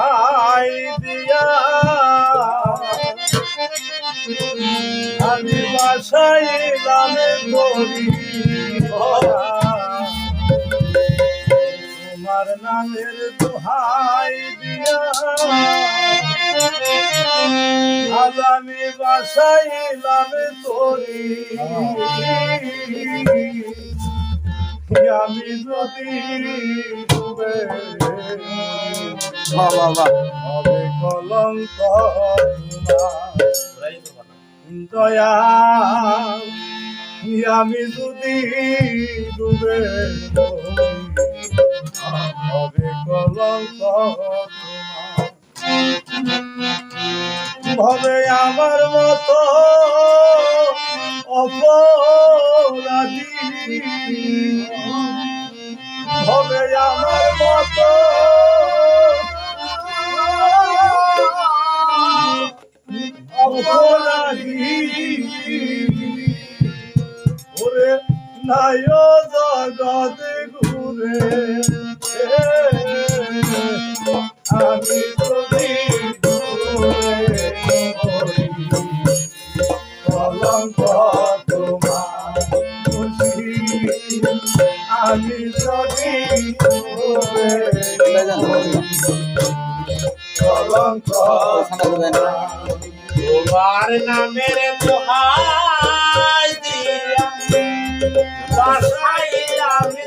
দোহাই দিয়া। আমি বাসায় দামে করি তোমার নামের দোহাই দিয়া। আজ আমি বাসায় দামে করি আমি যদি ডুবে বাহ হবে কলঙ্ক দয়া আমি যদি ডুবে হবে কলঙ্ক ভবে আমার মতো অপরাধী। হবে আমার মতো। অপরাধী ওরে নাই তোমার নামের দোহাই দিয়া বাসাই আমি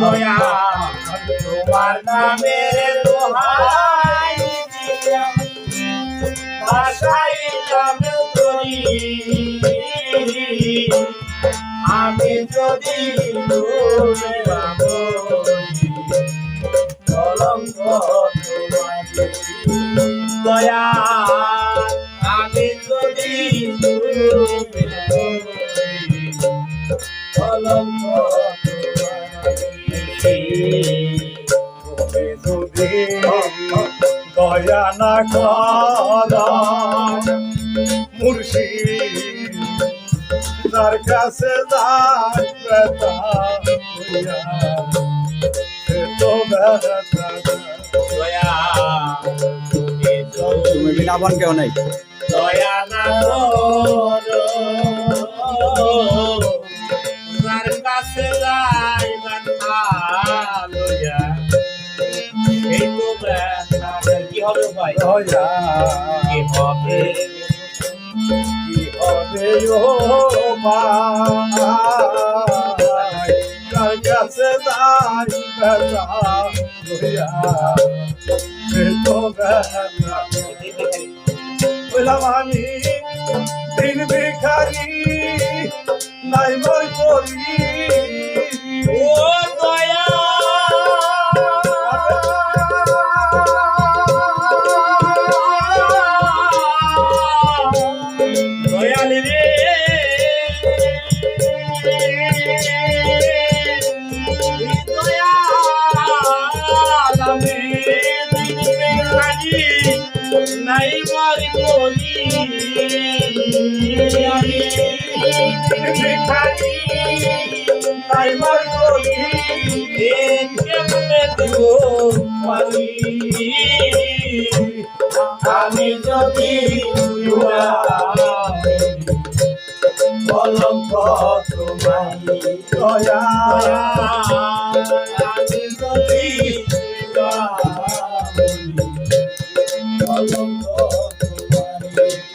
দয়া, তোমার নামের দোহাই দিয়া বাসাই আমি আমি যদি ডুবে তুমি যদি দয়া না কর মুর্শি তার কাছে তুমি বোন কেউ নেই দয়া না দয়া কি হবে? কি হবে? ও বললাম আমি। দিন ভিখারি নাই মই করি আমি যদি কলঙ্ক তোমারি দয়া আমি যদি কলঙ্ক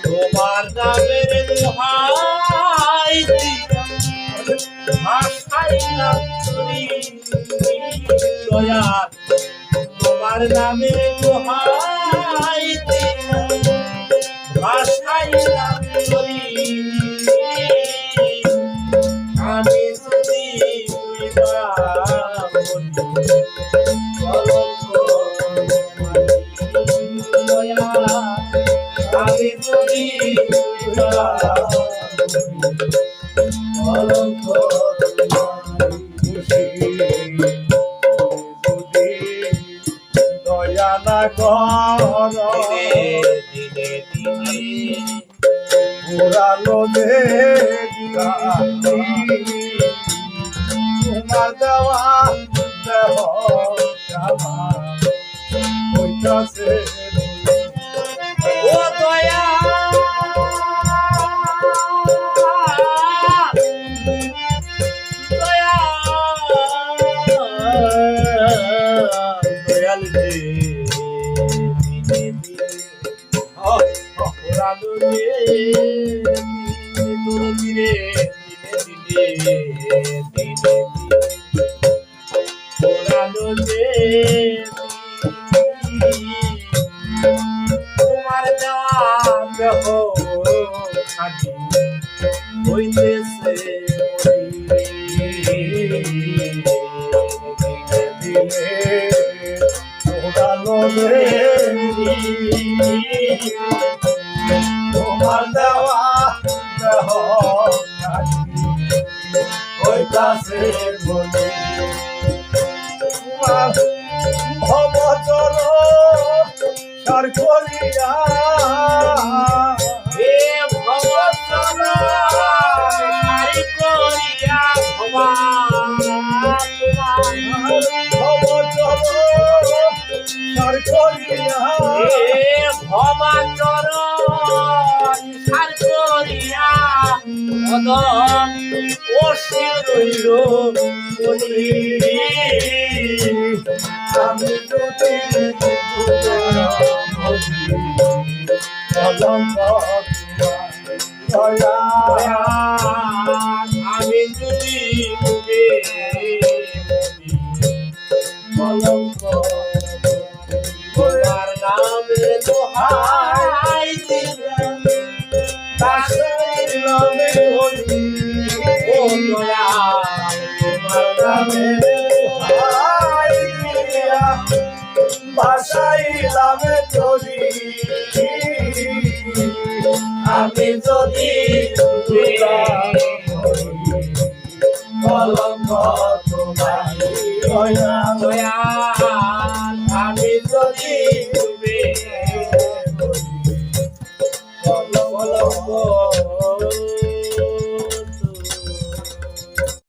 তোমার নামের দোহাই দিয়া ভাষাই না করি দয়া তোমার নামে দোহাই দিয়া ভাষাই না আমি যদি আমি পুরানো তোমার দেওয়া দেহ কাছে তোমার হইতেছে দিনে ওড়ালো রে তোমার দেওয়া দেহ ওই কাছে বলে। তোমার হে ভবচরণ সারি করিয়া তোমার ভবচর সার করিয়া করিয়া অদম রইল আমি যদি ডুবে ভাষাইলামে তোরি আমি যদি কলঙ্ক তোমার আমি যদি